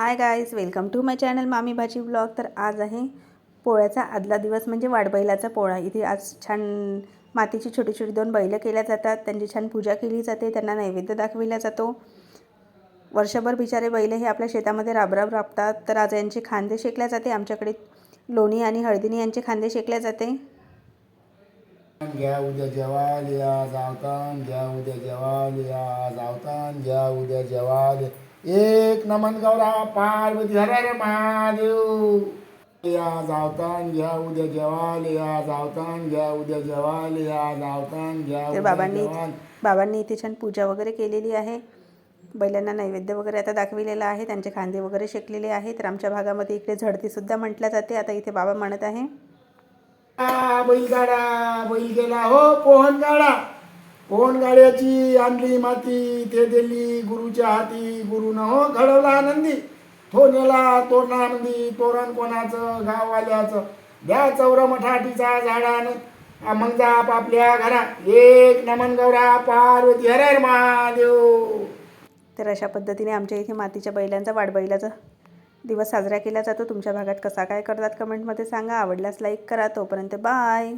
Hi guys welcome to my channel Mami Bhaji blog. तर आज आहे पोळ्याचा आदला दिवस म्हणजे वाडबैलाचा पोळा. इथे आज छान मातीची छोटी छोटी दोन बैलं केल्या जातात. त्यांची छान पूजा केली जाते. त्यांना नैवेद्य दाखविला जातो. वर्षभर बिचारे बैल हे आपल्या शेतामध्ये राबराब राबतात. तर आज यांचे खांदे शेकल्या जाते. आमच्याकडे लोणी आणि हळदीने यांचे खांदे शेकल्या जाते. घ्या उद्या जेवाल या जावतान घ्या उद्या जेवाल या जावतान घ्या उद्या जेवाल एक नमन गौरा पार्वती हर हर महादेव. या जावतान घ्या उद्या जेवाल या जावतान घ्या उद्या जेवाल या जावतान घ्या तर बाबांनी बाबांनी इथे छान पूजा वगैरे केलेली आहे. बैलांना नैवेद्य वगैरे आता दाखविलेला आहे त्यांचे खांदे वगैरे शेकलेले आहे तर आमच्या भागामध्ये इकडे झडतीसुद्धा म्हटल्या जाते. आता इथे बाबा म्हणत आहे. आ, बैलगाडा बैल गेला हो पोहन गाडा कोण गाड्याची आणली माती ते दिली गुरुच्या हाती. गुरु न हो घडवला आनंदी. तो नेला तोरणानंदी तोरण कोणाचं? गाववाल्याचं. द्या चौर मठाटीचा झाडानं. मग जा आपापल्या घरा एक नमन गौरा पार्वती. हर महादेव. तर अशा पद्धतीने आमच्या इथे मातीच्या बैलांचा वाडबैलाचा दिवस साजरा केला जातो. तुमच्या भागात कसा काय करतात कमेंटमध्ये सांगा. आवडल्यास लाईक करा. तोपर्यंत बाय